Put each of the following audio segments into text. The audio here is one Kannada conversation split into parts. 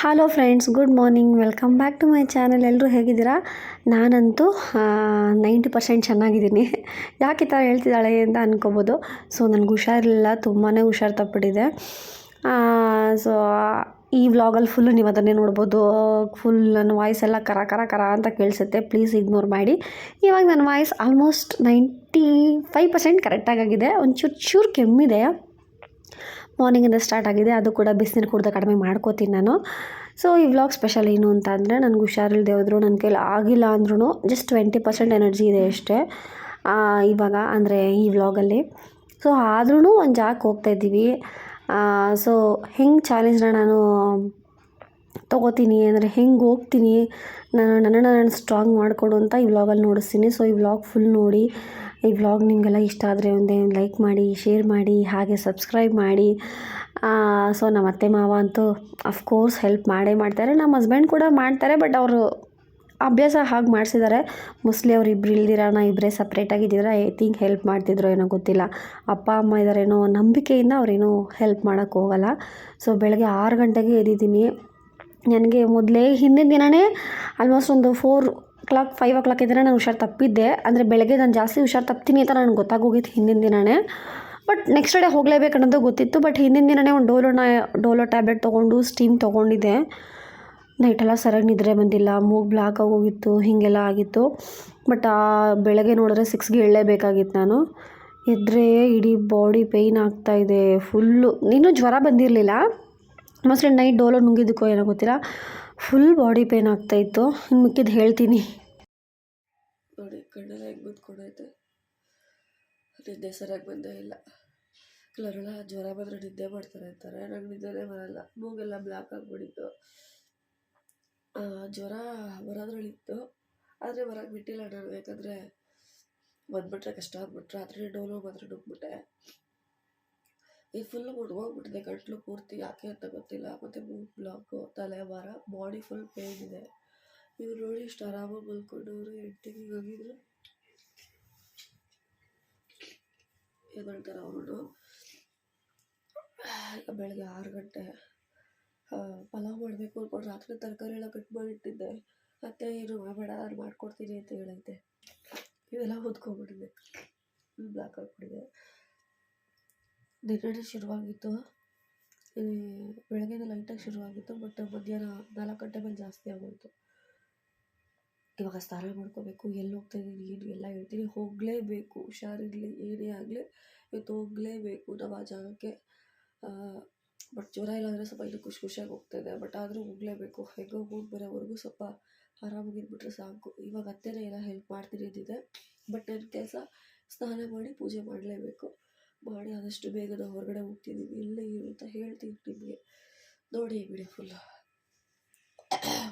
Hello friends good morning welcome back to my channel ಎಲ್ಲರೂ ಹೇಗಿದ್ದೀರಾ? ನಾನಂತೂ ನೈಂಟಿ ಪರ್ಸೆಂಟ್ ಚೆನ್ನಾಗಿದ್ದೀನಿ. ಯಾಕೆ ಈ ಥರ ಹೇಳ್ತಿದ್ದಾಳೆ ಅಂತ ಅನ್ಕೋಬೋದು. ಸೊ ನನಗೆ ಹುಷಾರಿಲ್ಲ. ತುಂಬಾ ಹುಷಾರು ತಪ್ಪಿಟ್ಟಿದೆ. ಸೊ ಈ ವ್ಲಾಗಲ್ಲಿ ಫುಲ್ಲು ನೀವು ಅದನ್ನೇ ನೋಡ್ಬೋದು. ಫುಲ್ ನನ್ನ ವಾಯ್ಸ್ ಎಲ್ಲ ಕರ ಕರ ಕರ ಅಂತ ಕೇಳಿಸುತ್ತೆ. ಪ್ಲೀಸ್ ಇಗ್ನೋರ್ ಮಾಡಿ. ಇವಾಗ ನನ್ನ voice almost ninety five percent ಕರೆಕ್ಟಾಗಿದೆ ಒಂಚೂರು, ಚೂರು ಕೆಮ್ಮಿದೆ. ಮಾರ್ನಿಂಗಿಂದ ಸ್ಟಾರ್ಟ್ ಆಗಿದೆ. ಅದು ಕೂಡ ಬಿಸಿನೀರು ಕುಡ್ದು ಕಡಿಮೆ ಮಾಡ್ಕೋತೀನಿ ನಾನು. ಸೊ ಈ ವ್ಲಾಗ್ ಸ್ಪೆಷಲ್ ಏನು ಅಂತ ಅಂದರೆ ನನಗೆ ಹುಷಾರಿಲ್ಲದೆ ಹೋದ್ರು ನನ್ನ ಕೈಲಿ ಆಗಿಲ್ಲ ಅಂದ್ರೂ ಜಸ್ಟ್ ಟ್ವೆಂಟಿ ಪರ್ಸೆಂಟ್ ಎನರ್ಜಿ ಇದೆ ಅಷ್ಟೇ. ಇವಾಗ ಅಂದರೆ ಈ ವ್ಲಾಗಲ್ಲಿ ಸೊ ಆದ್ರೂ ಒಂದು ಜಾಗಕ್ಕೆ ಹೋಗ್ತಾ ಇದ್ದೀವಿ. ಸೊ ಹೆಂಗೆ ಚಾಲೆಂಜ್ನ ನಾನು ತೊಗೋತೀನಿ ಅಂದರೆ ಹೆಂಗೆ ಹೋಗ್ತೀನಿ ನಾನು ನನ್ನನ್ನು ನಾನು ಸ್ಟ್ರಾಂಗ್ ಮಾಡಿಕೊಡು ಅಂತ ಈ ವ್ಲಾಗಲ್ಲಿ ನೋಡಿಸ್ತೀನಿ. ಸೊ ಈ ವ್ಲಾಗ್ ಫುಲ್ ನೋಡಿ ಈ ವ್ಲಾಗ್ ನಿಮಗೆಲ್ಲ ಇಷ್ಟ ಆದರೆ ಒಂದೇ ಲೈಕ್ ಮಾಡಿ ಶೇರ್ ಮಾಡಿ, ಹಾಗೆ ಸಬ್ಸ್ಕ್ರೈಬ್ ಮಾಡಿ. ಸೊ ನಮ್ಮ ಅತ್ತೆ ಮಾವ ಅಂತೂ ಅಫ್ಕೋರ್ಸ್ ಹೆಲ್ಪ್ ಮಾಡೇ ಮಾಡ್ತಾರೆ. ನಮ್ಮ ಹಸ್ಬೆಂಡ್ ಕೂಡ ಮಾಡ್ತಾರೆ ಬಟ್ ಅವರು ಅಭ್ಯಾಸ ಹಾಗೆ ಮಾಡಿಸಿದ್ದಾರೆ ಮೋಸ್ಟ್ಲಿ ಅವ್ರು ಇಬ್ಬರು ಇಲ್ದಿರ ನಾ ಇಬ್ಬರೇ ಸಪ್ರೇಟಾಗಿದ್ದಿದ್ರೆ ಐ ಥಿಂಕ್ ಹೆಲ್ಪ್ ಮಾಡ್ತಿದ್ರು ಏನೋ ಗೊತ್ತಿಲ್ಲ. ಅಪ್ಪ, ಅಮ್ಮ ಇದ್ದಾರೇನೋ ನಂಬಿಕೆಯಿಂದ ಅವ್ರೇನೂ ಹೆಲ್ಪ್ ಮಾಡೋಕ್ಕೆ ಹೋಗಲ್ಲ. ಸೊ ಬೆಳಗ್ಗೆ ಆರು ಗಂಟೆಗೆ ಎದ್ದಿದ್ದೀನಿ ನನಗೆ ಮೊದಲೇ ಹಿಂದಿನ ದಿನವೇ ಆಲ್ಮೋಸ್ಟ್ ಒಂದು four clock five o'clock ಇದ್ದರೆ ನಾನು ಹುಷಾರು ತಪ್ಪಿದ್ದೆ. ಅಂದರೆ ಬೆಳಗ್ಗೆ ನಾನು ಜಾಸ್ತಿ ಹುಷಾರು ತಪ್ತೀನಿ ಅಂತ ನನಗೆ ಗೊತ್ತಾಗೋಗಿತ್ತು ಹಿಂದಿನ ದಿನವೇ ಬಟ್ ನೆಕ್ಸ್ಟ್ ಡೇ ಹೋಗಲೇಬೇಕು ಅನ್ನೋದು ಗೊತ್ತಿತ್ತು. ಬಟ್ ಹಿಂದಿನ ದಿನವೇ ಒಂದು ಡೋಲೋನ ಡೋಲೋ ಟ್ಯಾಬ್ಲೆಟ್ ತೊಗೊಂಡು ಸ್ಟೀಮ್ ತೊಗೊಂಡಿದ್ದೆ. ನೈಟೆಲ್ಲ ಸರಿಯಾಗಿ ನಿದ್ರೆ ಬಂದಿಲ್ಲ. ಮೂಗು ಬ್ಲಾಕ್ ಆಗೋಗಿತ್ತು, ಹೀಗೆಲ್ಲ ಆಗಿತ್ತು. ಬಟ್ ಆ ಬೆಳಗ್ಗೆ ನೋಡಿದ್ರೆ ಸಿಕ್ಸ್ಗೆ ಏಳಲೇಬೇಕಾಗಿತ್ತು ನಾನು. ಎದ್ದರೆ ಇಡೀ ಬಾಡಿ ಪೇಯ್ನ್ ಆಗ್ತಾಯಿದೆ ಫುಲ್ಲು ಇನ್ನೂ ಜ್ವರ ಬಂದಿರಲಿಲ್ಲ. ಮೋಸ್ಟ್ಲಿ ನೈಟ್ ಡೋಲೋ ನುಂಗಿದ್ದಕ್ಕೋ ಏನೋ ಗೊತ್ತಿಲ್ಲ. ಫುಲ್ ಬಾಡಿ ಪೇಯ್ನ್ ಆಗ್ತಾಯಿತ್ತು ಇನ್ನು ಮಿಕ್ಕಿದ್ದು ಹೇಳ್ತೀನಿ. ನೋಡಿ ಕಣ್ಣೆಲ್ಲ ಹೆಂಗೆ ಬಂದ್ಕೊಂಡೈತೆ ನಿದ್ದೆ ಸರಿಯಾಗಿ ಬಂದೇ ಇಲ್ಲ. ಕೆಲವರೆಲ್ಲ ಜ್ವರ ಬಂದರೆ ನಿದ್ದೆ ಮಾಡ್ತಾರೆ ಅಂತಾರೆ. ನಂಗೆ ನಿದ್ದೆನೇ ಬರಲ್ಲ. ಮೂಗೆಲ್ಲ ಬ್ಲ್ಯಾಕ್ ಆಗಿಬಿಟ್ಟಿತ್ತು. ಜ್ವರ ಬರೋದ್ರಲ್ಲಿತ್ತು. ಆದರೆ ಬರೋಕ್ಕೆ ಬಿಟ್ಟಿಲ್ಲ ನಾನು. ಯಾಕಂದರೆ ಬಂದ್ಬಿಟ್ರೆ ಕಷ್ಟ ಆಗ್ಬಿಟ್ರೆ. ರಾತ್ರಿ ಡೋಲೋ ಮಾತ್ರ ನುಗ್ಬಿಟ್ಟೆ ಈ ಫುಲ್ ಮುಡ್ಗೋಗ್ಬಿಟ್ಟಿದೆ ಗಂಟ್ಲು ಪೂರ್ತಿ ಯಾಕೆ ಅಂತ ಗೊತ್ತಿಲ್ಲ. ಮತ್ತು ಮೂಗ್ ಬ್ಲಾಕು ತಲೆ ಭಾರ ಬಾಡಿ ಫುಲ್ ಪೇಯ್ನ್ ಇದೆ. ಇವ್ರು ನೋಡಿ ಇಷ್ಟು ಆರಾಮಾಗಿ ಅವರು ಎಂಟಿಗೆ ಹೋಗಿದ್ರು. ಎದ್ದೇಳ್ತಾರೆ ಅವರು ಬೆಳಗ್ಗೆ ಆರು ಗಂಟೆ ಪಲಾವ್ ಮಾಡಬೇಕು ಅಂದ್ಕೊಂಡು ರಾತ್ರಿ ತರಕಾರಿ ಎಲ್ಲ ಕಟ್ ಮಾಡಿಟ್ಟಿದ್ದೆ. ಮತ್ತೆ ಏನು ಮಾಡಬೇಡ ಅವ್ರು ಮಾಡ್ಕೊಡ್ತೀನಿ ಅಂತ ಹೇಳಿದ್ದೆ ಇವೆಲ್ಲ ಹೊದ್ಕೊಂಡ್ಬಿಟ್ಟಿದೆ ಬ್ಲ್ಯಾಕ್ ಆಗಿಬಿಟ್ಟಿದೆ. ನಿನ್ನೆ ಶುರುವಾಗಿತ್ತು. ಬೆಳಗ್ಗೆ ಲೈಟಾಗಿ ಶುರುವಾಗಿತ್ತು ಬಟ್ ಮಧ್ಯಾಹ್ನ ನಾಲ್ಕು ಗಂಟೆ ಮೇಲೆ ಜಾಸ್ತಿ ಆಗೋಯಿತು. ಇವಾಗ ಸ್ನಾನ ಮಾಡ್ಕೋಬೇಕು, ಎಲ್ಲಿ ಹೋಗ್ತಾ ಇದ್ದೀನಿ ಏನು ಎಲ್ಲ ಹೇಳ್ತೀನಿ. ಹೋಗಲೇಬೇಕು, ಹುಷಾರಿರಲಿ, ಏನೇ ಆಗಲಿ, ಇವತ್ತು ಹೋಗಲೇಬೇಕು. ನಾವು ಆ ಜಾಗಕ್ಕೆ ಬಟ್ ಜ್ವರ ಇಲ್ಲ ಅಂದರೆ ಸ್ವಲ್ಪ ಇದು ಖುಷಿ ಖುಷಿಯಾಗಿ ಹೋಗ್ತಾಯಿದೆ ಬಟ್ ಆದರೂ ಹೋಗಲೇಬೇಕು. ಹೆಂಗೋ ಹೋಗಿ ಬರೋವರೆಗೂ ಸ್ವಲ್ಪ ಆರಾಮಾಗಿದ್ಬಿಟ್ರೆ ಸಾಕು. ಇವಾಗ ಅತ್ತೆನೇ ಎಲ್ಲ ಹೆಲ್ಪ್ ಮಾಡ್ತೀನಿ ಅಂದಿದೆ. ಬಟ್ ನನ್ನ ಕೆಲಸ ಸ್ನಾನ ಮಾಡಿ ಪೂಜೆ ಮಾಡಲೇಬೇಕು. ಮಾಡಿ ಆದಷ್ಟು ಬೇಗ ನಾವು ಹೊರಗಡೆ ಹೋಗ್ತಿದ್ದೀವಿ. ಇಲ್ಲೇ ಅಂತ ಹೇಳ್ತೀನಿ ನಿಮಗೆ. ನೋಡಿ ಫುಲ್. ಫುಲ್ಲು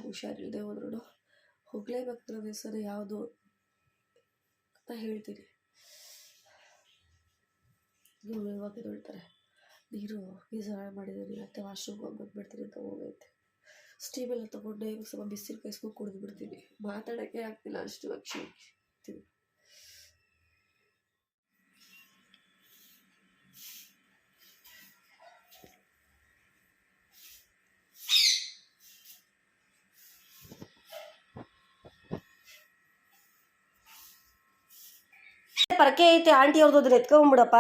ಹುಷಾರಿಲ್ಲದೆ ಹೋದ್ರೂ ಹೋಗಲೇಬೇಕಾಗಿರೋ ಹೆಸರು ಯಾವುದು ಅಂತ ಹೇಳ್ತೀನಿ. ಇವಾಗ ಹೇಳ್ತಾರೆ ನೀರು ಗೀಸರ್ ಮಾಡಿದ್ದೀನಿ ಮತ್ತೆ ವಾಶ್ರೂಮ್ ಹೋಗಿ ಬಂದ್ಬಿಡ್ತೀನಿ ಅಂತ ಹೋಗೈತೆ. ಸ್ಟೀಮೆಲ್ಲ ತೊಗೊಂಡೆ ಸ್ವಲ್ಪ ಬಿಸಿಲು ಕಾಯಿಸ್ಕೊಂಡು ಕುಡಿದು ಬಿಡ್ತೀನಿ. ಮಾತಾಡೋಕ್ಕೆ ಆಗ್ತಿಲ್ಲ ಅಷ್ಟು ಅಕ್ಷಿ ಪರಕೆ ಐತೆ ಆಂಟಿ ಅವ್ರದ್ದು ಅದನ್ನ ಎತ್ಕೊಂಬಿಡಪ್ಪ.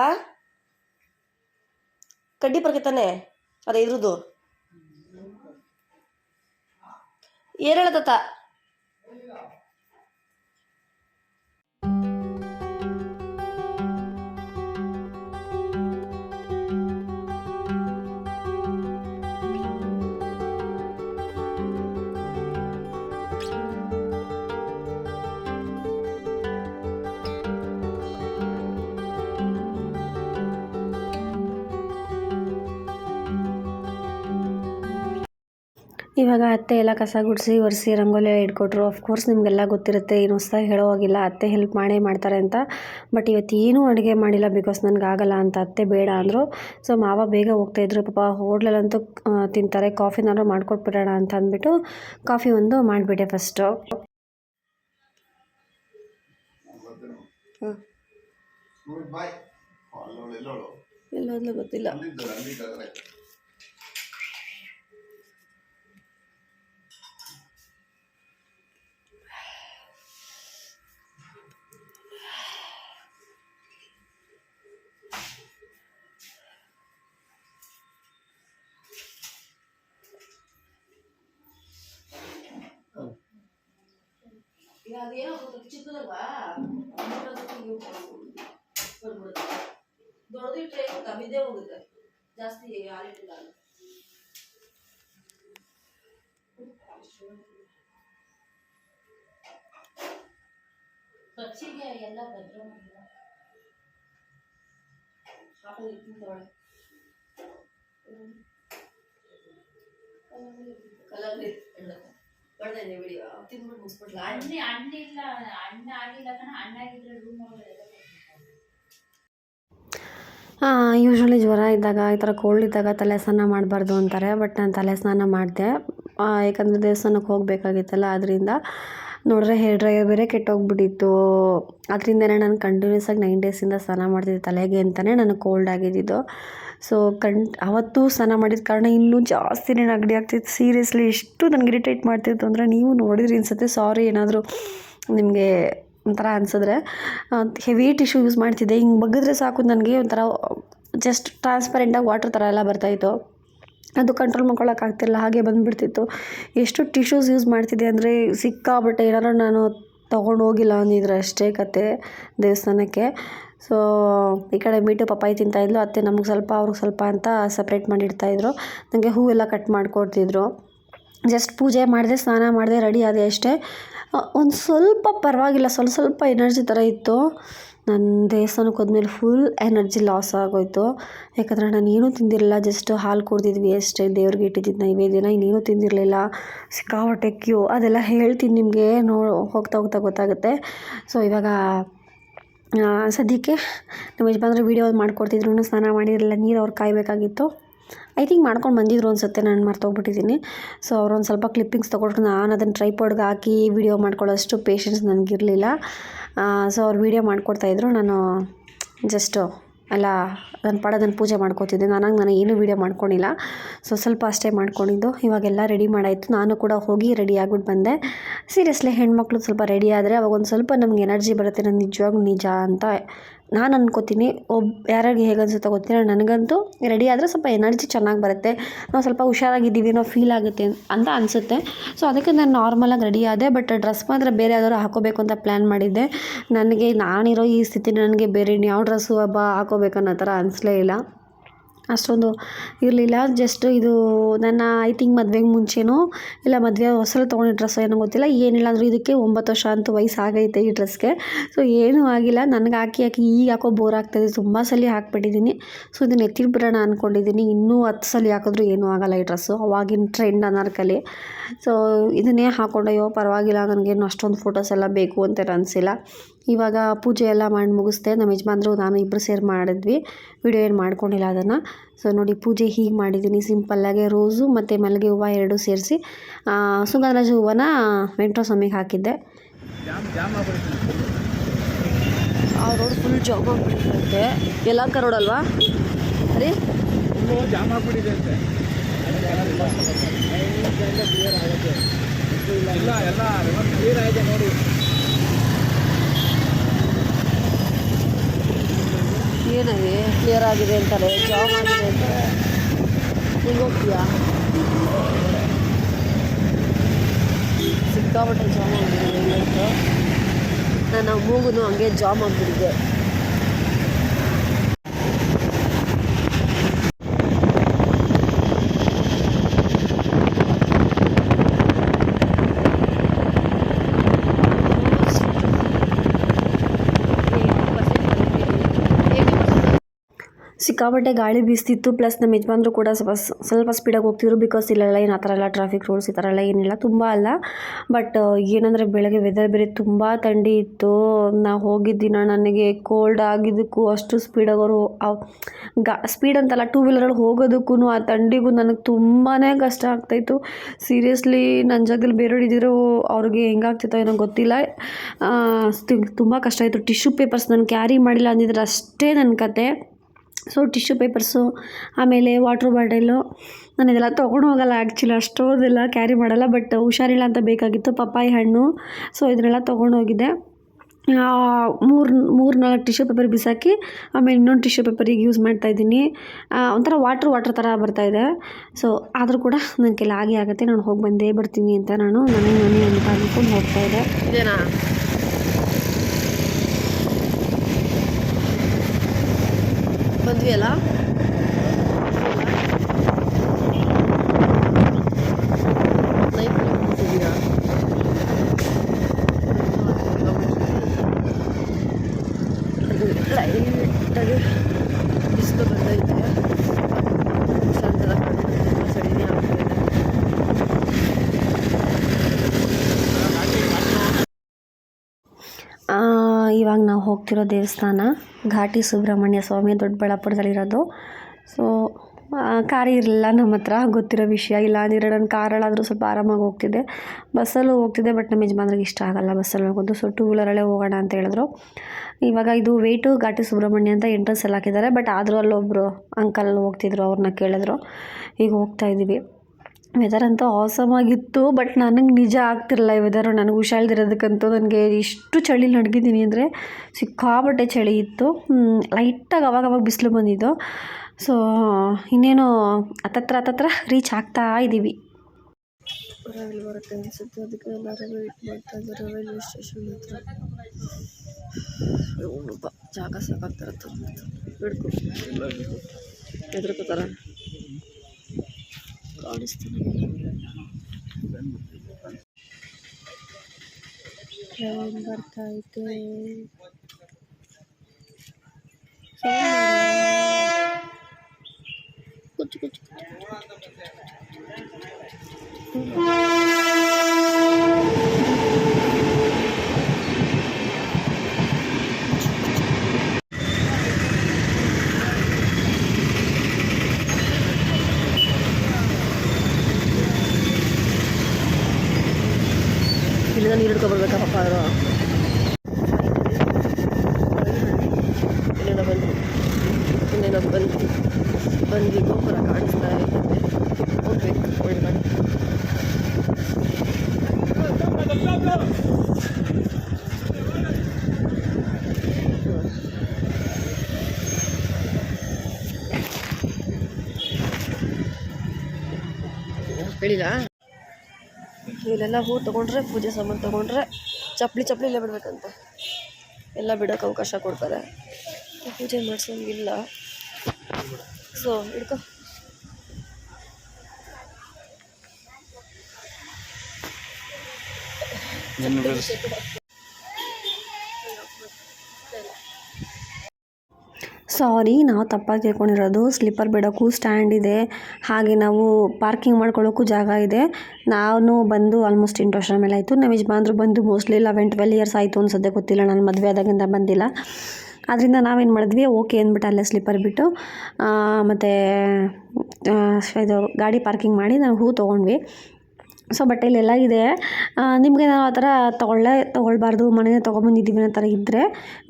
ಕಡ್ಡಿ ಪರಕೆ ತಾನೆ ಅದೇ ಇದ್ರದ್ದು. ಏನ್ ಇವಾಗ ಅತ್ತೆ ಎಲ್ಲ ಕಸ ಗುಡಿಸಿ ಒರೆಸಿ ರಂಗೋಲಿ ಇಟ್ಕೊಟ್ರು. ಅಫ್ಕೋರ್ಸ್ ನಿಮಗೆಲ್ಲ ಗೊತ್ತಿರುತ್ತೆ ಏನು ಹೊಸ ಹೇಳೋ ಹೋಗಿಲ್ಲ. ಅತ್ತೆ ಹೆಲ್ಪ್ ಮಾಡೇ ಮಾಡ್ತಾರೆ ಅಂತ. ಬಟ್ ಇವತ್ತು ಏನೂ ಅಡುಗೆ ಮಾಡಿಲ್ಲ ಬಿಕಾಸ್ ನನಗೆ ಆಗಲ್ಲ ಅಂತ ಅತ್ತೆ ಬೇಡ ಅಂದರು. ಸೊ ಮಾವ ಬೇಗ ಹೋಗ್ತಾಯಿದ್ರು ಪಾಪ ಹೋಟ್ಲಲ್ಲಂತೂ ತಿಂತಾರೆ. ಕಾಫಿನಾದ್ರು ಮಾಡ್ಕೊಟ್ಬಿಡೋಣ ಅಂತ ಅಂದ್ಬಿಟ್ಟು ಕಾಫಿ ಒಂದು ಮಾಡಿಬಿಟ್ಟೆ ಫಸ್ಟು ಎಲ್ಲೋದ್ಲು ಗೊತ್ತಿಲ್ಲ. ಅದೇನೋ ಸ್ವಲ್ಪ ಚಿಕ್ಕದಲ್ವಾ ಬಂದ್ಬಿಡುತ್ತೆ ದೊಡ್ಡದಿಟ್ರೆ ಬಿದ್ದೇ ಹೋಗುತ್ತೆ ಜಾಸ್ತಿ ಹಾಲಿಟ್ಟಿಲ್ಲ ಖರ್ಚಿಗೆ ಎಲ್ಲ ಭದ್ರ ಮಾಡಿಲ್ಲ ಹಾಕೊಂಡು ಇಟ್ಟಿನ ತಗೊಳ್ಳಿ ಕಲ್ಲಂಗಡಿ ಬಡ್ದೆ ವಿಡಿಯೋ ತಿಂದ್ಬಿಟ್ಟು ಮುಗಿಸ್ಬಿಟ್ಲ. ಹಣ್ಣಿ ಹಣ್ಣಿಲ್ಲ ಹಣ್ಣು ಆಗಿಲ್ಲ ಕಣ ಹಣ್ಣಾಗಿದ್ರೆ ರೂಮ್ ಒಳಗಡೆ ಯೂಶ್ವಲಿ ಜ್ವರ ಇದ್ದಾಗ ಈ ಥರ ಕೋಲ್ಡ್ ಇದ್ದಾಗ ತಲೆ ಸ್ನಾನ ಮಾಡಬಾರ್ದು ಅಂತಾರೆ ಬಟ್ ನಾನು ತಲೆ ಸ್ನಾನ ಮಾಡಿದೆ. ಯಾಕಂದರೆ ದೇವಸ್ಥಾನಕ್ಕೆ ಹೋಗಬೇಕಾಗಿತ್ತಲ್ಲ ಅದರಿಂದ ನೋಡಿದ್ರೆ ಹೇರ್ ಡ್ರೈಯರ್ ಬೇರೆ ಕೆಟ್ಟೋಗ್ಬಿಟ್ಟಿತ್ತು. ಅದರಿಂದನೇ ನಾನು ಕಂಟಿನ್ಯೂಸ್ ಆಗಿ ನೈನ್ ಡೇಸಿಂದ ಸ್ನಾನ ಮಾಡ್ತಿದ್ದೆ ತಲೆಗೆ ಅಂತಲೇ ನನಗೆ ಕೋಲ್ಡ್ ಆಗಿದ್ದಿದ್ದು. ಸೊ ಕಣ್, ಅವತ್ತು ಸ್ನಾನ ಮಾಡಿದ ಕಾರಣ ಇನ್ನೂ ಜಾಸ್ತಿನೇ ನೆಗಡಿ ಆಗ್ತಿತ್ತು. ಸೀರಿಯಸ್ಲಿ ಎಷ್ಟು ನನಗೆ ಇರಿಟೇಟ್ ಮಾಡ್ತಿತ್ತು ಅಂದರೆ ನೀವು ನೋಡಿದ್ರಿ ಅನ್ಸುತ್ತೆ. ಸಾರಿ ಏನಾದರೂ ನಿಮಗೆ ಒಂಥರ ಅನ್ಸಿದ್ರೆ ಹೆವಿ ಟಿಶ್ಯೂ ಯೂಸ್ ಮಾಡ್ತಿದ್ದೆ. ಹಿಂಗೆ ಬಗ್ಗಿದ್ರೆ ಸಾಕು ನನಗೆ ಒಂಥರ ಜಸ್ಟ್ ಟ್ರಾನ್ಸ್ಪರೆಂಟಾಗಿ ವಾಟರ್ ಥರ ಎಲ್ಲ ಬರ್ತಾಯಿತ್ತು ಅದು ಕಂಟ್ರೋಲ್ ಮಾಡ್ಕೊಳ್ಳೋಕ್ಕಾಗ್ತಿಲ್ಲ ಹಾಗೆ ಬಂದುಬಿಡ್ತಿತ್ತು. ಎಷ್ಟು ಟಿಶ್ಯೂಸ್ ಯೂಸ್ ಮಾಡ್ತಿದ್ದೆ ಅಂದರೆ ಸಿಕ್ಕಾಬಿಟ್ಟೆ ಏನಾರು ನಾನು ತೊಗೊಂಡು ಹೋಗಿಲ್ಲ ಅಂದಿದ್ರೆ ಅಷ್ಟೇ ಕತೆ ದೇವಸ್ಥಾನಕ್ಕೆ. ಸೊ ಈ ಕಡೆ ಮೀಟು ಪಪ್ಪಾಯಿ ತಿಂತಾಯಿದ್ಲು ಅತ್ತೆ ನಮಗೆ ಸ್ವಲ್ಪ, ಅವ್ರಿಗೆ ಸ್ವಲ್ಪ ಅಂತ ಸಪ್ರೇಟ್ ಮಾಡಿಡ್ತಾಯಿದ್ರು ನನಗೆ ಹೂವೆಲ್ಲ ಕಟ್ ಮಾಡಿಕೊಡ್ತಿದ್ರು. ಜಸ್ಟ್ ಪೂಜೆ ಮಾಡಿದೆ, ಸ್ನಾನ ಮಾಡಿದೆ ರೆಡಿ ಆದೆ ಅಷ್ಟೇ. ಒಂದು ಸ್ವಲ್ಪ ಪರವಾಗಿಲ್ಲ, ಸ್ವಲ್ಪ ಸ್ವಲ್ಪ ಎನರ್ಜಿ ಥರ ಇತ್ತು. ನಾನು ದೇವಸ್ಥಾನಕ್ಕೆ ಹೋದ್ಮೇಲೆ ಫುಲ್ ಎನರ್ಜಿ ಲಾಸ್ ಆಗೋಯ್ತು. ಯಾಕಂದರೆ ನಾನು ಏನೂ ತಿಂದಿರಲಿಲ್ಲ ಜಸ್ಟ್ ಹಾಲು ಕುಡ್ದಿದ್ವಿ ಅಷ್ಟೇ, ದೇವ್ರಿಗೆ ಇಟ್ಟಿದ್ದಿದ್ದು ನೈವೇದ್ಯನ ಇನ್ನೇನೂ ತಿಂದಿರಲಿಲ್ಲ. ಸಿಕ್ಕಾಪಟ್ಟೆ ಕ್ಯೂ ಅದೆಲ್ಲ ಹೇಳ್ತೀನಿ ನಿಮಗೆ ನೋ, ಹೋಗ್ತಾ ಹೋಗ್ತಾ ಗೊತ್ತಾಗುತ್ತೆ. ಸೊ ಇವಾಗ ಸದ್ಯಕ್ಕೆ ನಮ್ಮ ಯಜಮಾನ್ರು ವೀಡಿಯೋ ಮಾಡ್ಕೊಡ್ತಿದ್ರು ಸ್ನಾನ ಮಾಡಿರಲಿಲ್ಲ, ನೀರು ಅವ್ರು ಕಾಯಬೇಕಾಗಿತ್ತು. ಐ ಥಿಂಕ್ ಮಾಡ್ಕೊಂಡು ಬಂದಿದ್ರು ಅನ್ಸುತ್ತೆ, ನಾನು ಮರ್ತೋಗ್ಬಿಟ್ಟಿದ್ದೀನಿ. ಸೊ ಅವ್ರೊಂದು ಸ್ವಲ್ಪ ಕ್ಲಿಪ್ಪಿಂಗ್ಸ್ ತೊಗೊಂಡ್ರು, ನಾನು ಅದನ್ನು ಟ್ರೈಪಾಡ್ಗೆ ಹಾಕಿ ವೀಡಿಯೋ ಮಾಡ್ಕೊಳ್ಳೋಷ್ಟು ಪೇಷನ್ಸ್ ನನಗಿರಲಿಲ್ಲ. ಸೊ ಅವ್ರು ವೀಡಿಯೋ ಮಾಡಿಕೊಡ್ತಾಯಿದ್ರು ನಾನು ಜಸ್ಟು ಎಲ್ಲ ನನ್ನ ಪಡೋದನ್ನು ನಾನು ಪೂಜೆ ಮಾಡ್ಕೋತಿದ್ದೆ. ನಾನಾಗಿ ನಾನು ಏನೂ ವೀಡಿಯೋ ಮಾಡ್ಕೊಂಡಿಲ್ಲ. ಸೊ ಸ್ವಲ್ಪ ಅಷ್ಟೇ ಮಾಡ್ಕೊಂಡಿದ್ದು. ಇವಾಗೆಲ್ಲ ರೆಡಿ ಮಾಡಾಯಿತು. ನಾನು ಕೂಡ ಹೋಗಿ ರೆಡಿ ಆಗ್ಬಿಟ್ಟು ಬಂದೆ. ಸೀರಿಯಸ್ಲಿ ಹೆಣ್ಮಕ್ಳು ಸ್ವಲ್ಪ ರೆಡಿ ಆದರೆ ಅವಾಗ ಒಂದು ಸ್ವಲ್ಪ ನಮ್ಗೆ ಎನರ್ಜಿ ಬರುತ್ತೆ. ನಾನು ನಿಜವಾಗ್ಲೂ ನಿಜ ಅಂತ ನಾನು ಅಂದ್ಕೋತೀನಿ ಒಬ್ಬ ಯಾರಿಗೆ ಹೇಗೆ ಅನ್ಸುತ್ತೋ ಗೊತ್ತಿಲ್ಲ. ನನಗಂತೂ ರೆಡಿ ಆದರೆ ಸ್ವಲ್ಪ ಎನರ್ಜಿ ಚೆನ್ನಾಗಿ ಬರುತ್ತೆ. ನಾವು ಸ್ವಲ್ಪ ಹುಷಾರಾಗಿದ್ದೀವಿ ಅನ್ನೋ ಫೀಲ್ ಆಗುತ್ತೆ ಅಂತ ಅನಿಸುತ್ತೆ. ಸೊ ಅದಕ್ಕೆ ನಾನು ನಾರ್ಮಲಾಗಿ ರೆಡಿ ಆದೆ ಬಟ್ ಡ್ರೆಸ್ ಮಾತ್ರ ಬೇರೆ ಯಾವ್ದಾದ್ರು ಹಾಕೋಬೇಕು ಅಂತ ಪ್ಲ್ಯಾನ್ ಮಾಡಿದ್ದೆ. ನನಗೆ ನಾನಿರೋ ಈ ಸ್ಥಿತಿ ನನಗೆ ಬೇರೆ ಇನ್ಯಾವ ಡ್ರೆಸ್ಸು ಹಬ್ಬ ಹಾಕೋಬೇಕನ್ನೋ ಥರ ಅನಿಸ್ಲೇ ಇಲ್ಲ. ಅಷ್ಟೊಂದು ಇರಲಿಲ್ಲ. ಜಸ್ಟ್ ಇದು ನನ್ನ ಐ ಥಿಂಕ್ ಮದುವೆಗೆ ಮುಂಚೆನೋ ಇಲ್ಲ ಮದುವೆ ಹೊಸಲು ತೊಗೊಂಡಿದ್ದ ಡ್ರೆಸ್ ಏನೋ ಗೊತ್ತಿಲ್ಲ. ಏನಿಲ್ಲ ಅಂದರೂ ಇದಕ್ಕೆ ಒಂಬತ್ತು ವರ್ಷ ಅಂತೂ ವಯಸ್ಸು ಆಗೈತೆ ಈ ಡ್ರೆಸ್ಗೆ ಸೊ ಏನೂ ಆಗಿಲ್ಲ. ನನಗೆ ಹಾಕಿ ಹಾಕಿ ಈಗ ಯಾಕೋ ಬೋರ್ ಆಗ್ತಾಯಿದೆ ತುಂಬ ಸಲ ಹಾಕ್ಬಿಟ್ಟಿದ್ದೀನಿ ಸೊ ಇದನ್ನು ಎತ್ತಿಟ್ಬಿಡೋಣ ಅಂದ್ಕೊಂಡಿದ್ದೀನಿ ಇನ್ನೂ ಹತ್ತು ಸಲ ಹಾಕಿದ್ರೂ ಏನೂ ಆಗಲ್ಲ ಈ ಡ್ರೆಸ್ಸು ಅವಾಗಿನ ಟ್ರೆಂಡ್ ಅನಾರ್ಕಲಿ. ಸೊ ಇದನ್ನೇ ಹಾಕ್ಕೊಂಡಯ್ಯೋ ಪರವಾಗಿಲ್ಲ. ನನಗೇನು ಅಷ್ಟೊಂದು ಫೋಟೋಸ್ ಎಲ್ಲ ಬೇಕು ಅಂತ ಅನಿಸಿಲ್ಲ. ಇವಾಗ ಪೂಜೆ ಎಲ್ಲ ಮಾಡಿ ಮುಗಿಸ್ದೆ. ನಮ್ಮ ಯಜಮಾನ್ರು, ನಾನು ಇಬ್ಬರು ಸೇರಿ ಮಾಡಿದ್ವಿ. ವಿಡಿಯೋ ಏನು ಮಾಡ್ಕೊಂಡಿಲ್ಲ ಅದನ್ನು. ಸೊ ನೋಡಿ ಪೂಜೆ ಹೀಗೆ ಮಾಡಿದ್ದೀನಿ ಸಿಂಪಲ್ಲಾಗೆ ರೋಸು ಮತ್ತು ಮಲ್ಲಿಗೆ ಹೂವು ಎರಡು ಸೇರಿಸಿ. ಸುಗಂಧರಾಜ ಹೂವನ್ನ ವೆಂಕಟೇಶ್ವರ ಸ್ವಾಮಿಗೆ ಹಾಕಿದ್ದೆ. ಆ ರೋಡ್ ಫುಲ್ ಜಾಮ್ ಆಗಿಬಿಟ್ಟಿರುತ್ತೆ ಯಲಹಂಕ ರೋಡ್ ಅಲ್ವಾ? ಜಾಮ್ ಆಗ್ಬಿಟ್ಟಿದೆ ಅಂತೆ ಇಲ್ಲ ಎಲ್ಲ ಕ್ಲಿಯರ್ ಆಗಿದೆ ನೋಡಿ. ಏನಾಗಿ ಕ್ಲಿಯರ್ ಆಗಿದೆ ಅಂತಾರೆ ಜಾಮ್ ಆಗಿದೆ ಅಂತಾರೆ ಈಗ ಹೋಗ್ತೀಯಾ? ಸಿಕ್ಕಾಪಟ್ಟೆ ಜಾಮ್ ಆಗಿದೆ ನಾನು ನನ್ನ ಮೂಗು ಹಂಗೆ ಜಾಮ್ ಆಗಿಬಿಟ್ಟಿದೆ. ಸಿಕ್ಕಾಪಟ್ಟೆ ಗಾಳಿ ಬೀಸ್ತಿತ್ತು. ಪ್ಲಸ್ ನಮ್ಮ ಯಜಮಾನ್ರು ಕೂಡ ಸ್ವಲ್ಪ ಸ್ವಲ್ಪ ಸ್ಪೀಡಾಗಿ ಹೋಗ್ತಿದ್ರು ಬಿಕಾಸ್ ಇಲ್ಲೆಲ್ಲ ಏನು ಆ ಥರ ಎಲ್ಲ ಟ್ರಾಫಿಕ್ ರೂಲ್ಸ್ ಈ ಥರ ಎಲ್ಲ ಏನಿಲ್ಲ, ತುಂಬ ಅಲ್ಲ. ಬಟ್ ಏನಂದರೆ ಬೆಳಗ್ಗೆ ವೆದರ್ ಬೇರೆ ತುಂಬ ಥಂಡಿ ಇತ್ತು. ನಾ ಹೋಗಿದ್ದಿನ, ನನಗೆ ಕೋಲ್ಡ್ ಆಗಿದ್ದಕ್ಕೂ ಅಷ್ಟು ಸ್ಪೀಡಾಗಿ ಅವರು ಗಾ ಸ್ಪೀಡ್ ಅಂತಲ್ಲ ಟೂ ವೀಲರಲ್ಲಿ ಹೋಗೋದಕ್ಕೂ ಆ ಥಂಡಿಗೂ ನನಗೆ ತುಂಬಾ ಕಷ್ಟ ಆಗ್ತಾಯಿತ್ತು ಸೀರಿಯಸ್ಲಿ ನನ್ನ ಜಾಗದಲ್ಲಿ ಬೇರೆಯವ್ರು ಇದ್ದಿದ್ರು ಅವ್ರಿಗೆ ಹೆಂಗಾಗ್ತಿತ್ತೋ ಏನೋ ಗೊತ್ತಿಲ್ಲ. ತುಂಬ ಕಷ್ಟ ಆಯಿತು. ಟಿಶ್ಯೂ ಪೇಪರ್ಸ್ ನಾನು ಕ್ಯಾರಿ ಮಾಡಿಲ್ಲ ಅಂದಿದ್ರೆ ಅಷ್ಟೇ ನನ್ನ ಕತೆ. ಸೊ ಟಿಶ್ಯೂ ಪೇಪರ್ಸು ಆಮೇಲೆ ವಾಟ್ರ್ ಬಾಟಲು ನಾನು ಇದೆಲ್ಲ ತೊಗೊಂಡು ಹೋಗಲ್ಲ ಆ್ಯಕ್ಚುಲಿ ಅಷ್ಟೊಂದೆಲ್ಲ ಕ್ಯಾರಿ ಮಾಡಲ್ಲ ಬಟ್ ಹುಷಾರಿಲ್ಲ ಅಂತ ಬೇಕಾಗಿತ್ತು. ಪಪ್ಪಾಯಿ ಹಣ್ಣು ಸೊ ಇದನ್ನೆಲ್ಲ ತೊಗೊಂಡು ಹೋಗಿದ್ದೆ. ಮೂರು ಮೂರು ನಾಲ್ಕು ಟಿಶ್ಯೂ ಪೇಪರ್ ಬಿಸಾಕಿ, ಆಮೇಲೆ ಇನ್ನೊಂದು ಟಿಶ್ಯೂ ಪೇಪರಿಗೆ ಯೂಸ್ ಮಾಡ್ತಾಯಿದ್ದೀನಿ ಒಂಥರ ವಾಟ್ರ್ ವಾಟ್ರ್ ಥರ ಬರ್ತಾಯಿದೆ ಸೊ ಆದರೂ ಕೂಡ ನನ್ನ ಕೈಲಿ ಆಗೇ ಆಗುತ್ತೆ. ನಾನು ಹೋಗಿ ಬಂದೇ ಬರ್ತೀನಿ ಅಂತ ನಾನು ನನಗೆ ನಾನೇ ಅಂತ ಅಂದ್ಕೊಂಡು ಹೋಗ್ತಾಯಿದ್ದೆ ಬಂದ್ವಿ ಅಲ್ಲ? ಲೈಟಾಗಿ ಬಿಸಿಲು ಬಂದೈತೆ ಇವಾಗ ನಾವು ಹೋಗ್ತಿರೋ ದೇವಸ್ಥಾನ. ಘಾಟಿ ಸುಬ್ರಹ್ಮಣ್ಯ ಸ್ವಾಮಿ ದೊಡ್ಡಬಳ್ಳಾಪುರದಲ್ಲಿರೋದು. ಸೊ ಕಾರ್ ಇರಲಿಲ್ಲ ನಮ್ಮ ಹತ್ರ, ಗೊತ್ತಿರೋ ವಿಷಯ ಇಲ್ಲ. ಅಂದಿರೋ ನನ್ನ ಕಾರಲ್ಲಾದರೂ ಸ್ವಲ್ಪ ಆರಾಮಾಗಿ ಹೋಗ್ತಿದ್ದೆ. ಬಸ್ಸಲ್ಲೂ ಹೋಗ್ತಿದ್ದೆ ಬಟ್ ನಮ್ಮ ಯಜಮಾನ್ರಿಗೆ ಇಷ್ಟ ಆಗಲ್ಲ ಬಸ್ಸಲ್ಲಿ ಹೋಗೋದು. ಸೊ ಟೂ ವೀಲರಲ್ಲೇ ಹೋಗೋಣ ಅಂತ ಹೇಳಿದ್ರು. ಇವಾಗ ಇದು ವೇಟು ಘಾಟಿ ಸುಬ್ರಹ್ಮಣ್ಯ ಅಂತ ಎಂಟ್ರೆನ್ಸ್ ಎಲ್ಲ ಹಾಕಿದ್ದಾರೆ ಬಟ್ ಆದರೂ ಅಲ್ಲೊಬ್ಬರು ಅಂಕಲ್ ಹೋಗ್ತಿದ್ರು, ಅವ್ರನ್ನ ಕೇಳಿದ್ರು. ಈಗ ಹೋಗ್ತಾ ಇದ್ದೀವಿ ವೆದರ್ ಅಂತೂ ಆಸಮ್ ಆಗಿತ್ತು ಬಟ್ ನನಗೆ ನಿಜ ಆಗ್ತಿರಲ್ಲ ಈ ವೆದರು ನನಗೆ ಹುಷಾರಿಲ್ದಿರೋದಕ್ಕಂತೂ ನನಗೆ ಇಷ್ಟು ಚಳಿ ನಡ್ಗಿದ್ದೀನಿ ಅಂದರೆ ಸಿಕ್ಕಾಪಟ್ಟೆ ಚಳಿ ಇತ್ತು. ಲೈಟಾಗಿ ಅವಾಗವಾಗ ಅವಾಗ ಬಿಸಿಲು ಬಂದಿದ್ದು. ಸೊ ಇನ್ನೇನು ಹತ್ತತ್ರ ಹತ್ತತ್ರ ರೀಚ್ ಆಗ್ತಾ ಇದ್ದೀವಿ ರೈಲ್ ಬರುತ್ತೆ ಅನ್ಸುತ್ತೆ. ಅದಕ್ಕೆ ಎಲ್ಲರೂ ವೆಯ್ಟ್ ಮಾಡ್ತಾ ಇದ್ದಾರೆ ರೈಲ್ವೆ ಸ್ಟೇಷನ್ ಹತ್ರ. ಇವನೊಬ್ಬ ಜಾಗ ಸಾಕಾಗ್ತಾರೆ ಹೆದರ್ಕೋತಾರ? ಕಾಣಿಸ್ತಾನೆ ಟ್ರೈನ್ ಬರ್ತಾ ಐತೆ ಕುಚ್ಚು ಕುಚ್ಚು ಇಲ್ಲಿಂದ ನೀರು ಹಿಡ್ಕೊಬರ್ಬೇಕಾ ಪಾಪ ಅವರು ಇಲ್ಲಿಂದ ಬಂದ್ವಿ ಇನ್ನೇನೋ ಬಂದ್ವಿ ಬಂದ್ವಿ ಗೋಪುರ ಕಾಣಿಸ್ತಾ ಇದೆ ಹೋಗ್ಬೇಕು ಒಳಗಡೆ ಇಲ್ಲೆಲ್ಲ ಹೂ ತೊಗೊಂಡ್ರೆ, ಪೂಜೆ ಸಾಮಾನು ತಗೊಂಡ್ರೆ ಚಪ್ಪಲಿ ಚಪ್ಪಲಿ ಇಲ್ಲೇ ಬಿಡ್ಬೇಕಂತೆ. ಎಲ್ಲ ಬಿಡೋಕೆ ಅವಕಾಶ ಕೊಡ್ತಾರೆ. ಪೂಜೆ ಮಾಡ್ಸೋಂಗಿಲ್ಲ. ಸೊ ಹಿಡ್ಕೊ. ಸಾರಿ, ನಾವು ತಪ್ಪಾಗಿ ಕೇಳ್ಕೊಂಡಿರೋದು ಸ್ಲಿಪ್ಪರ್ ಬಿಡೋಕ್ಕೂ ಸ್ಟ್ಯಾಂಡ್ ಇದೆ. ಹಾಗೆ ನಾವು ಪಾರ್ಕಿಂಗ್ ಮಾಡ್ಕೊಳ್ಳೋಕ್ಕೂ ಜಾಗ ಇದೆ. ನಾನು ಬಂದು ಆಲ್ಮೋಸ್ಟ್ ಎಂಟು ವರ್ಷ ಮೇಲೆ ಆಯಿತು. ನಮ್ಮ ಯಜಮಾನ್ರು ಬಂದು ಮೋಸ್ಟ್ಲಿ ಲೆವೆನ್ ಟ್ವೆಲ್ ಇಯರ್ಸ್ ಆಯಿತು ಅನ್ಸುತ್ತೆ, ಗೊತ್ತಿಲ್ಲ. ನಾನು ಮದುವೆ ಆದಾಗಿಂದ ಬಂದಿಲ್ಲ. ಅದರಿಂದ ನಾವೇನು ಮಾಡಿದ್ವಿ? ಓಕೆ ಅಂದ್ಬಿಟ್ಟು ಅಲ್ಲೇ ಸ್ಲಿಪ್ಪರ್ ಬಿಟ್ಟು ಮತ್ತು ಇದು ಗಾಡಿ ಪಾರ್ಕಿಂಗ್ ಮಾಡಿ ನಾವು ಹೂ ತೊಗೊಂಡ್ವಿ. ಸೊ ಬಟ್ ಇಲ್ಲೆಲ್ಲ ಇದೆ. ನಿಮಗೆ ನಾವು ಆ ಥರ ತೊಗೊಳ್ಳೇ, ತೊಗೊಳ್ಬಾರ್ದು. ಮನೆಯೇ ತೊಗೊಂಬಂದಿದ್ದೀವಿ ಅನ್ನೋ ಥರ ಇದ್ದರೆ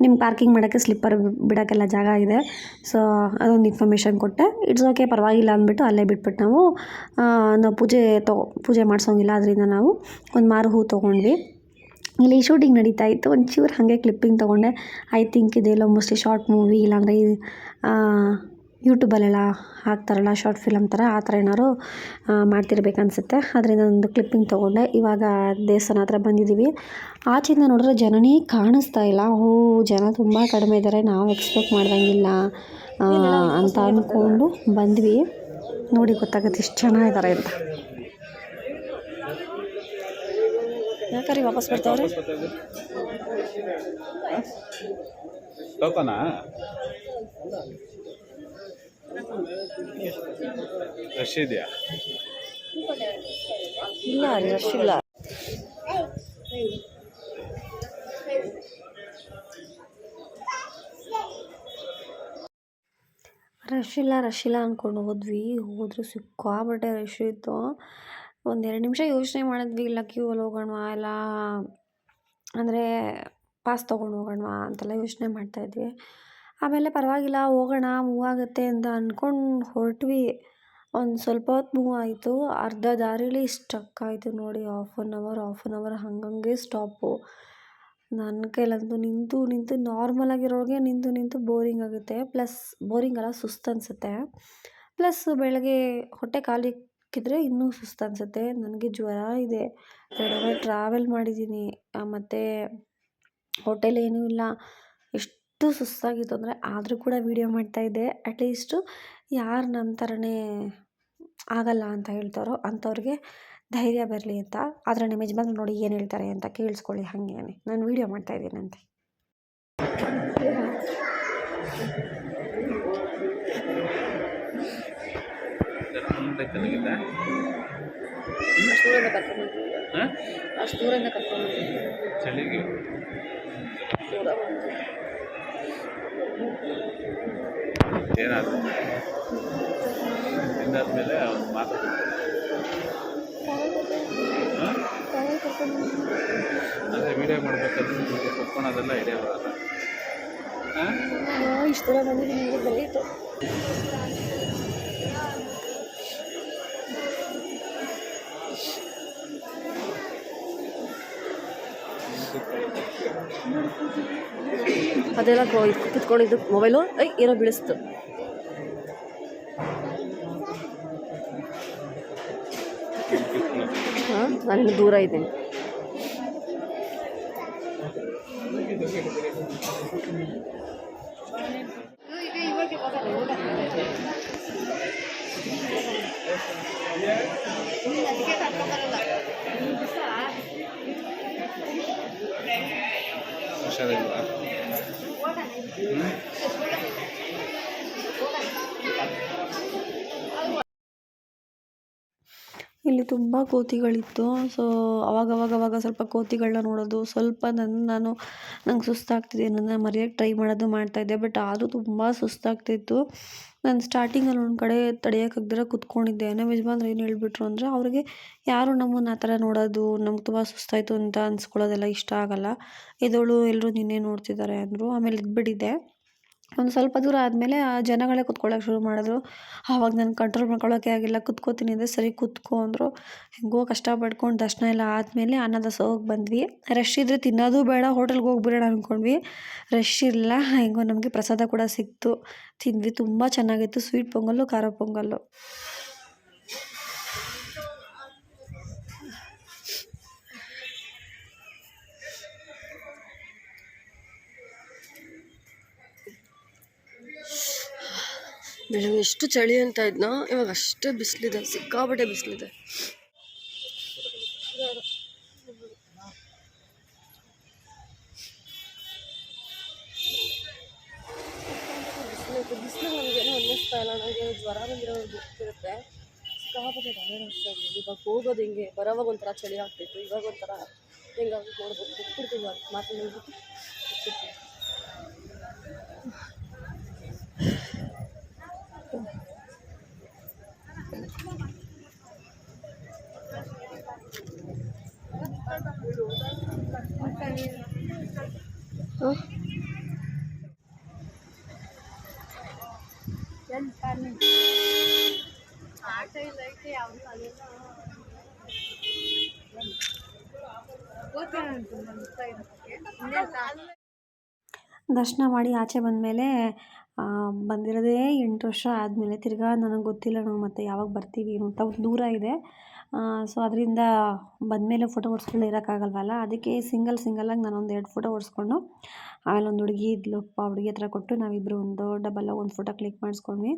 ನಿಮ್ಮ ಪಾರ್ಕಿಂಗ್ ಮಾಡೋಕ್ಕೆ ಸ್ಲಿಪ್ಪರ್ ಬಿಡೋಕ್ಕೆಲ್ಲ ಜಾಗ ಇದೆ. ಸೊ ಅದೊಂದು ಇನ್ಫಾರ್ಮೇಷನ್ ಕೊಟ್ಟೆ. ಇಟ್ಸ್ ಓಕೆ ಪರವಾಗಿಲ್ಲ ಅಂದ್ಬಿಟ್ಟು ಅಲ್ಲೇ ಬಿಟ್ಬಿಟ್ಟು ನಾವು ನಾವು ಪೂಜೆ ತೊಗೊ ಪೂಜೆ ಮಾಡಿಸೋಂಗಿಲ್ಲ. ಅದರಿಂದ ನಾವು ಒಂದು ಮಾರು ಹೂ ತೊಗೊಂಡ್ವಿ. ಇಲ್ಲಿ ಶೂಟಿಂಗ್ ನಡೀತಾ ಇತ್ತು. ಒಂಚೂರು ಹಾಗೆ ಕ್ಲಿಪ್ಪಿಂಗ್ ತೊಗೊಂಡೆ. ಐ ಥಿಂಕ್ ಇದೆಲ್ಲ ಮೋಸ್ಟ್ಲಿ ಶಾರ್ಟ್ ಮೂವಿ ಇಲ್ಲಾಂದರೆ ಯೂಟ್ಯೂಬಲ್ಲೆಲ್ಲ ಹಾಕ್ತಾರಲ್ಲ ಶಾರ್ಟ್ ಫಿಲಮ್ ಥರ ಆ ಥರ ಏನಾದ್ರು ಮಾಡ್ತಿರ್ಬೇಕನ್ಸುತ್ತೆ. ಅದರಿಂದ ಒಂದು ಕ್ಲಿಪ್ಪಿಂಗ್ ತೊಗೊಂಡೆ. ಇವಾಗ ದೇವಸ್ಥಾನ ಹತ್ರ ಬಂದಿದ್ದೀವಿ. ಆಚೆಯಿಂದ ನೋಡಿದ್ರೆ ಜನನೇ ಕಾಣಿಸ್ತಾ ಇಲ್ಲ. ಓ ಜನ ತುಂಬ ಕಡಿಮೆ ಇದ್ದಾರೆ ನಾವು ಎಕ್ಸ್ಪೆಕ್ಟ್ ಮಾಡ್ದಂಗಿಲ್ಲ ಅಂತ ಅಂದ್ಕೊಂಡು ಬಂದ್ವಿ. ನೋಡಿ ಗೊತ್ತಾಗುತ್ತೆ ಎಷ್ಟು ಜನ ಇದ್ದಾರೆ ಅಂತ. ಯಾಕರಿ ವಾಪಸ್ ಬರ್ತಾವ್ರೆ ಟೋಕನಾ? ರಶ್ ಇಲ್ಲ ರಶ್ ಇಲ್ಲ ರಶ್ ಇಲ್ಲ ರಶ್ ಇಲ್ಲ ಅಂದ್ಕೊಂಡು ಹೋದ್ವಿ ಹೋದ್ರೆ ಸಿಕ್ಕಾಬಟ್ಟೆ ರಶ್ ಇತ್ತು. ಒಂದೆರಡು ನಿಮಿಷ ಯೋಚನೆ ಮಾಡಿದ್ವಿ, ಇಲ್ಲ ಕ್ಯೂ ಅಲ್ಲಿ ಹೋಗೋಣವಾ, ಇಲ್ಲ ಅಂದರೆ ಪಾಸ್ ತೊಗೊಂಡು ಹೋಗೋಣವಾ ಅಂತೆಲ್ಲ ಯೋಚನೆ ಮಾಡ್ತಾಯಿದ್ವಿ ಆಮೇಲೆ ಪರವಾಗಿಲ್ಲ, ಹೋಗೋಣ ಮೂವ್ ಆಗುತ್ತೆ ಅಂತ ಅಂದ್ಕೊಂಡು ಹೊರಟ್ವಿ. ಒಂದು ಸ್ವಲ್ಪ ಹೊತ್ತು ಮೂವ್ ಆಯಿತು. ಅರ್ಧ ದಾರಿಲಿ ಸ್ಟಕ್ ಆಯಿತು ನೋಡಿ half an hour half an hour ಹಂಗಂಗೆ stop ನನ್ನ ಕೈಲಂತೂ ನಿಂತು ನಿಂತು ನಾರ್ಮಲ್ ಆಗಿರೋರಿಗೆ ನಿಂತು ನಿಂತು ಬೋರಿಂಗ್ ಆಗುತ್ತೆ. ಪ್ಲಸ್ ಬೋರಿಂಗ್ ಅಲ್ಲ, ಸುಸ್ತು ಅನಿಸುತ್ತೆ. ಪ್ಲಸ್ ಬೆಳಗ್ಗೆ ಹೊಟ್ಟೆ ಖಾಲಿ ಇಕ್ಕಿದ್ರೆ ಇನ್ನೂ ಸುಸ್ತು ಅನಿಸುತ್ತೆ. ನನಗೆ ಜ್ವರ ಇದೆ. ಎರಡು ಟ್ರಾವೆಲ್ ಮಾಡಿದ್ದೀನಿ. ಮತ್ತು ಹೋಟೆಲ್ ಏನೂ ಇಲ್ಲ. ಎಷ್ಟು ಸುಸ್ತಾಗಿತ್ತು ಅಂದರೆ ಆದರೂ ಕೂಡ ವೀಡಿಯೋ ಮಾಡ್ತಾಯಿದ್ದೆ ಅಟ್ಲೀಸ್ಟು ಯಾರು ನಮ್ಮ ಥರನೇ ಆಗಲ್ಲ ಅಂತ ಹೇಳ್ತಾರೋ ಅಂಥವ್ರಿಗೆ ಧೈರ್ಯ ಬರಲಿ ಅಂತ. ಆದರೆ ನಿಮ್ಮ ಯಜಮಾನ್ ನೋಡಿ ಏನು ಹೇಳ್ತಾರೆ ಅಂತ ಕೇಳಿಸ್ಕೊಳ್ಳಿ ಹಾಗೇ ನಾನು ವೀಡಿಯೋ ಮಾಡ್ತಾಯಿದ್ದೀನಂತೆ ಅಷ್ಟು ದೂರದಿಂದ ಕರ್ಕೊಂಡು ಚಳಿಗೆ. ದೂರ ಬಂದು ಮೇಲೆ ಅವ್ನು ಮಾತಾಡ್ತಾರೆ. ಅಂದರೆ ಅದೇ ಮಾಡಬೇಕಾದ್ರೆ ಮಾಡ್ಬೇಕಾದ್ರೆ ಕುತ್ಕೊಳೋದೆಲ್ಲ ಐಡಿಯಾ ಬರಲ್ಲ. ಅದೆಲ್ಲ ಕುತ್ಕೊಂಡಿದ್ದು ಮೊಬೈಲು ಐ ಏನೋ ಬೀಳಿಸ್ತು. ಹಾಂ ನಾನು ದೂರ ಇದ್ದೀನಿ. ಹುಷಾರಿಲ್ವಾ? ಇಲ್ಲಿ ತುಂಬ ಕೋತಿಗಳಿತ್ತು. ಸೊ ಅವಾಗವಾಗ ಅವಾಗ ಸ್ವಲ್ಪ ಕೋತಿಗಳನ್ನ ನೋಡೋದು, ಸ್ವಲ್ಪ ನನ್ನ ನಾನು ನಂಗೆ ಸುಸ್ತಾಗ್ತಿದೆ, ನನ್ನ ಮರೆಯೋಕ್ಕೆ ಟ್ರೈ ಮಾಡೋದು ಮಾಡ್ತಾಯಿದ್ದೆ ಬಟ್ ಆದರೂ ತುಂಬ ಸುಸ್ತಾಗ್ತಿತ್ತು. ನಾನು ಸ್ಟಾರ್ಟಿಂಗಲ್ಲಿ ಒಂದು ಕಡೆ ತಡೆಯೋಕ್ಕಾಗ್ದಿರ ಕೂತ್ಕೊಂಡಿದ್ದೆ. ನಮ್ಮ ಯಜಮಾನ್ರು ಏನು ಹೇಳ್ಬಿಟ್ರು ಅಂದರೆ, ಅವ್ರಿಗೆ ಯಾರು ನಮ್ಮನ್ನು ಆ ಥರ ನೋಡೋದು, ನಮ್ಗೆ ತುಂಬ ಸುಸ್ತಾಯಿತು ಅಂತ ಅನ್ಸ್ಕೊಳ್ಳೋದೆಲ್ಲ ಇಷ್ಟ ಆಗಲ್ಲ. ಇದೋಳು ಎಲ್ಲರೂ ನಿನ್ನೆ ನೋಡ್ತಿದ್ದಾರೆ ಅಂದರು. ಆಮೇಲೆ ಎದ್ಬಿಟ್ಟಿದ್ದೆ ಒಂದು ಸ್ವಲ್ಪ ದೂರ ಆದಮೇಲೆ ಆ ಜನಗಳೇ ಕುತ್ಕೊಳ್ಳೋಕೆ ಶುರು ಮಾಡಿದ್ರು. ಆವಾಗ ನಾನು ಕಂಟ್ರೋಲ್ ಮಾಡ್ಕೊಳ್ಳೋಕೆ ಆಗಿಲ್ಲ, ಕುತ್ಕೋತೀನಿ ಅಂದರೆ ಸರಿ ಕುತ್ಕೊ ಅಂದರು. ಹೆಂಗೋ ಕಷ್ಟಪಡ್ಕೊಂಡು ದರ್ಶನ ಎಲ್ಲ ಆದಮೇಲೆ ಅನ್ನದಾಸೋಹಕ್ಕೆ ಬಂದ್ವಿ. ರಶ್ ಇದ್ದರೆ ತಿನ್ನೋದು ಬೇಡ ಹೋಟೆಲ್ಗೆ ಹೋಗ್ಬಿಡೋಣ ಅಂದ್ಕೊಂಡ್ವಿ ರಶ್ ಇಲ್ಲ, ಹೆಂಗೋ ನಮಗೆ ಪ್ರಸಾದ ಕೂಡ ಸಿಕ್ತು. ತಿಂದ್ವಿ, ತುಂಬ ಚೆನ್ನಾಗಿತ್ತು. ಸ್ವೀಟ್ ಪೊಂಗಲ್ಲು, ಖಾರ ಪೊಂಗಲ್ಲು. ಬೆಳಗ್ಗೆ ಎಷ್ಟು ಚಳಿ ಅಂತ ಇದ್ನೋ, ಇವಾಗ ಅಷ್ಟೇ ಬಿಸಿಲಿದೆ, ಸಿಕ್ಕಾಪಟ್ಟೆ ಬಿಸಿಲಿದೆ. ಬಿಸಿಲು ನನಗೇನೋ ಅನ್ನಿಸ್ತಾ ಇಲ್ಲ ನನಗೆ ಜ್ವರ ಬಂದಿರೋ ಗೊತ್ತಿರುತ್ತೆ ಸಿಕ್ಕಾಪಟ್ಟೆ ಇದೆ ಇವಾಗ ಹೋಗೋದು ಹಿಂಗೆ ಬರೋವಾಗ ಒಂಥರ ಚಳಿ ಆಗ್ತಿತ್ತು, ಇವಾಗ ಒಂಥರ ಹೆಂಗಾಗುತ್ತೆ ನೋಡ್ಬೇಕು ಬಿಟ್ಬಿಡ್ತೀವಿ ಮಾತು ದರ್ಶನ ಮಾಡಿ ಆಚೆ ಬಂದಮೇಲೆ ಬಂದಿರೋದೇ ಎಂಟು ವರ್ಷ ಆದಮೇಲೆ ತಿರ್ಗಾ ನನಗೆ ಗೊತ್ತಿಲ್ಲ ನಾವು ಮತ್ತೆ ಯಾವಾಗ ಬರ್ತೀವಿ ಅಂತ ದೂರ ಇದೆ. ಸೊ ಅದರಿಂದ ಬಂದಮೇಲೆ ಫೋಟೋ ಹೊಡ್ಸ್ಕೊಂಡು ಇರೋಕ್ಕಾಗಲ್ವಲ್ಲ? ಅದಕ್ಕೆ ಸಿಂಗಲ್ ಸಿಂಗಲಾಗಿ ನಾನು ಒಂದು ಎರಡು ಫೋಟೋ ಹೊಡ್ಸ್ಕೊಂಡು ಆಮೇಲೆ ಒಂದು ಹುಡುಗಿ ಇದ್ಲು, ಪಾ, ಹುಡುಗಿ ಹತ್ರ ಕೊಟ್ಟು ನಾವಿಬ್ಬರು ಒಂದು ಡಬಲ್ ಒಂದು ಫೋಟೋ ಕ್ಲಿಕ್ ಮಾಡಿಸ್ಕೊಂಡ್ವಿ.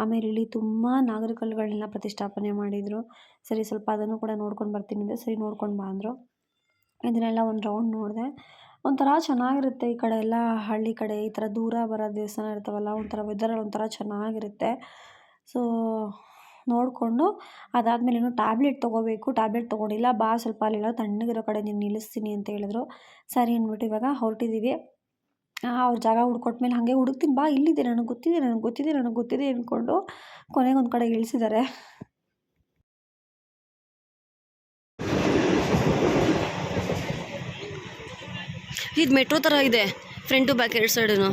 ಆಮೇಲೆ ಇಲ್ಲಿ ತುಂಬ ನಾಗರಿಕಲ್ಗಳನ್ನೆಲ್ಲ ಪ್ರತಿಷ್ಠಾಪನೆ ಮಾಡಿದರು. ಸರಿ, ಸ್ವಲ್ಪ ಅದನ್ನು ಕೂಡ ನೋಡ್ಕೊಂಡು ಬರ್ತೀನಿ ಅಂದರೆ ಸರಿ, ನೋಡ್ಕೊಂಡು ಬಾ ಅಂದರು. ಇದನ್ನೆಲ್ಲ ಒಂದು ರೌಂಡ್ ನೋಡಿದೆ. ಒಂಥರ ಚೆನ್ನಾಗಿರುತ್ತೆ ಈ ಕಡೆ ಎಲ್ಲ, ಹಳ್ಳಿ ಕಡೆ ಈ ಥರ ದೂರ ಬರೋ ದೇವಸ್ಥಾನ ಇರ್ತಾವಲ್ಲ, ಒಂಥರ ವೆದರಲ್ಲಿ ಒಂಥರ ಚೆನ್ನಾಗಿರುತ್ತೆ. ಸೊ ನೋಡಿಕೊಂಡು ಅದಾದಮೇಲೆ ಇನ್ನೂ ಟ್ಯಾಬ್ಲೆಟ್ ತೊಗೋಬೇಕು, ಟ್ಯಾಬ್ಲೆಟ್ ತೊಗೊಂಡಿಲ್ಲ, ಬಾ ಸ್ವಲ್ಪ ಅಲ್ಲೆಲ್ಲ ತಣ್ಣಗಿರೋ ಕಡೆ ನೀನು ನಿಲ್ಲಿಸ್ತೀನಿ ಅಂತ ಹೇಳಿದ್ರು. ಸರಿ ಅಂದ್ಬಿಟ್ಟು ಇವಾಗ ಹೊರಟಿದ್ದೀವಿ ಅವ್ರ ಜಾಗ ಹುಡ್ಕೊಟ್ಮೇಲೆ ಹಾಗೆ ಹುಡುಕ್ತೀನಿ, ಬಾ ಇಲ್ಲಿದೆ ನನಗೆ ಗೊತ್ತಿದೆ ನನಗೆ ಗೊತ್ತಿದೆ ನನಗೆ ಗೊತ್ತಿದೆ ಅಂದ್ಕೊಂಡು ಕೊನೆಗೆ ಒಂದು ಕಡೆ ಇಳಿಸಿದ್ದಾರೆ. ಇದು ಮೆಟ್ರೋ ಥರ ಇದೆ ಫ್ರಂಟು ಬ್ಯಾಕ್ ಎರಡು ಸೈಡನು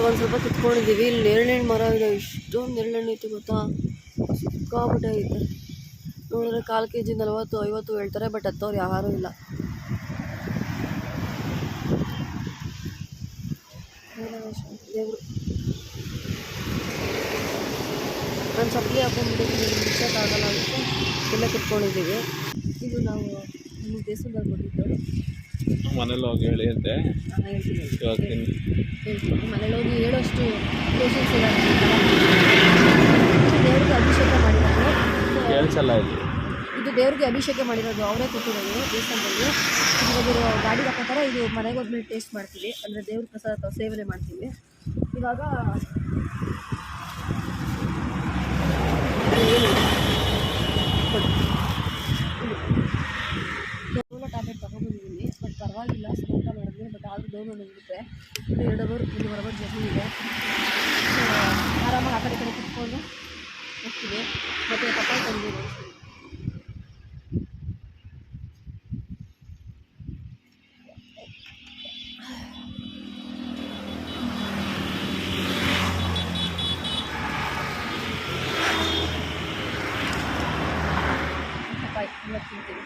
ಇವಾಗ ಒಂದು ಸ್ವಲ್ಪ ಕಿತ್ಕೊಂಡಿದ್ದೀವಿ. ಇಲ್ಲಿ ನೇರಳೆ ಹಣ್ಣು ಮರ ಇದೆ. ಇಷ್ಟೊಂದು ನೇರಳೆ ಹಣ್ಣು ಐತೆ ಗೊತ್ತಾ? ಸಿಕ್ಕಾಬಿಟ್ಟಾಗಿತ್ತು ನೋಡಿದ್ರೆ ಕಾಲು ಕೆ ಜಿ ನಲವತ್ತು, ಐವತ್ತು ಹೇಳ್ತಾರೆ, ಬಟ್ ಹತ್ತೋರು ಯಾರೂ ಇಲ್ಲ. ದೇವರು ನಾನು ಚಪ್ಪಲಿ ಹಾಕೊಂಡ್ಬಿಟ್ಟಿದ್ದೀನಿ ಆಗಲ್ಲ ಅಂತ. ಇಲ್ಲೇ ಕಿತ್ಕೊಂಡಿದ್ದೀವಿ. ಇದು ನಾವು ನಮ್ಮ ದೇಶದಲ್ಲಿ ಕೊಟ್ಟಿದ್ದು. ಮನೇಲಿ ಹೋಗಿ ಹೇಳಿ ಅಂತೆ. ಹೇಳ್ತೀನಿ ಇವಾಗ ಮನೇಲಿ ಹೋಗಿ ಹೇಳೋಷ್ಟು ಪೇಷನ್ಸ್ ಇಲ್ಲ ದೇವ್ರಿಗೆ ಅಭಿಷೇಕ ಮಾಡಿರೋದು. ಕೇಳಿಸಲ್ಲ ಇದು ಇದು ದೇವ್ರಿಗೆ ಅಭಿಷೇಕ ಮಾಡಿರೋದು. ಅವರೇ ಕೊಟ್ಟಿರೋದು ದೇವಸ್ಥಾನದಲ್ಲಿ. ಇವಾಗ ಗಾಡಿ ಹಾಕೋತಾರೆ. ಇದು ಮನೆಗೆ ಹೋದ್ಮೇಲೆ ಟೇಸ್ಟ್ ಮಾಡ್ತೀವಿ. ಅಂದರೆ ದೇವ್ರ ಪ್ರಸಾದ ಸೇವನೆ ಮಾಡ್ತೀವಿ. ಇವಾಗ ಡೋಲೋ ಟ್ಯಾಬ್ಲೆಟ್ ತೊಗೊಬಂದಿದ್ದೀನಿ ಬಟ್ ಪರವಾಗಿಲ್ಲ ಸ್ವಲ್ಪ ಊಟ ಮಾಡಿದ್ವಿ ಬಟ್ ಆದರೂ ಡೋಲೋ ನುಗ್ಗುತ್ತೆ ಎರಡು ಅವರ್ ಒಂದೂವರೆ ಅವರ್ ಜರ್ನಿ ಇದೆ ಸೊ ಆರಾಮಾಗಿ ಆ ಕಡೆ ಈ ಕಡೆ ಕುತ್ಕೊಂಡು ಹೋಗ್ತೀವಿ ಮತ್ತು ಪಪ್ಪಾಯಿ ತಂದಿದ್ದೀನಿ ಪಪ್ಪಾಯಿ ಎಲ್ಲ ತಿಂತೀವಿ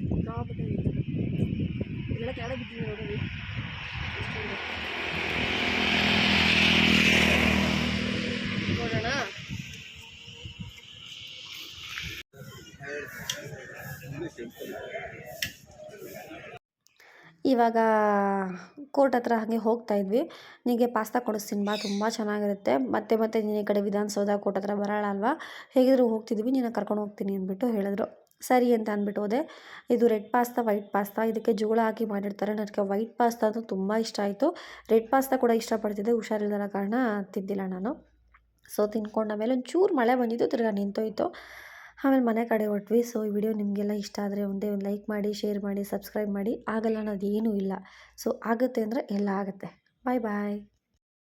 ಸಿಕ್ಕಾಪಟ್ಟೆ ಐತೆ. ಇಲ್ಲೆಲ್ಲ ಕೆಳಗೆ ಬಿದ್ದಿದೆ ನೋಡಿ ನೋಡೋಣ ಇವಾಗ ಕೋರ್ಟ್ ಹತ್ರ ಹಾಗೆ ಹೋಗ್ತಾ ಇದ್ವಿ. ನಿನಗೆ ಪಾಸ್ತಾ ಕೊಡಿಸ್ತೀನಿ ಬಾ ತುಂಬ ಚೆನ್ನಾಗಿರುತ್ತೆ. ಮತ್ತೆ ಮತ್ತೆ ನೀನು ಈ ಕಡೆ ವಿಧಾನಸೌಧ ಕೋರ್ಟ್ ಹತ್ರ ಬರೋಣ ಅಲ್ವಾ? ಹೇಗಿದ್ರು ಹೋಗ್ತಿದ್ವಿ, ನಿನ್ನ ಕರ್ಕೊಂಡು ಹೋಗ್ತೀನಿ ಅಂದ್ಬಿಟ್ಟು ಹೇಳಿದ್ರು. ಸರಿ ಅಂತ ಅಂದ್ಬಿಟ್ಟು ಹೋದೆ. ಇದು ರೆಡ್ ಪಾಸ್ತಾ, ವೈಟ್ ಪಾಸ್ತಾ, ಇದಕ್ಕೆ ಜೋಳ ಹಾಕಿ ಮಾಡಿರ್ತಾರೆ. ನನಗೆ ವೈಟ್ ಪಾಸ್ತಾ ಅಂತೂ ತುಂಬ ಇಷ್ಟ ಆಯಿತು. ರೆಡ್ ಪಾಸ್ತಾ ಕೂಡ ಇಷ್ಟಪಡ್ತಿದ್ದೆ. ಹುಷಾರಿಲ್ಲದ ಕಾರಣ ತಿಂದಿಲ್ಲ ನಾನು. ಸೊ, ತಿನ್ಕೊಂಡ ಮೇಲೆ ಒಂಚೂರು ಮಳೆ ಬಂದಿತ್ತು, ತಿರ್ಗಾ ನಿಂತೋಯ್ತು. ಆಮೇಲೆ ಮನೆ ಕಡೆ ಹೊರಟ್ವಿ. ಸೊ ಈ ವಿಡಿಯೋ ನಿಮಗೆಲ್ಲ ಇಷ್ಟ ಆದರೆ ಒಂದೇ ಒಂದು ಲೈಕ್ ಮಾಡಿ ಶೇರ್ ಮಾಡಿ ಸಬ್ಸ್ಕ್ರೈಬ್ ಮಾಡಿ. ಆಗಲ್ಲ ಅನ್ನೋದು ಏನೂ ಇಲ್ಲ. ಸೊ ಆಗುತ್ತೆ ಅಂದರೆ ಎಲ್ಲ ಆಗುತ್ತೆ. ಬಾಯ್ ಬಾಯ್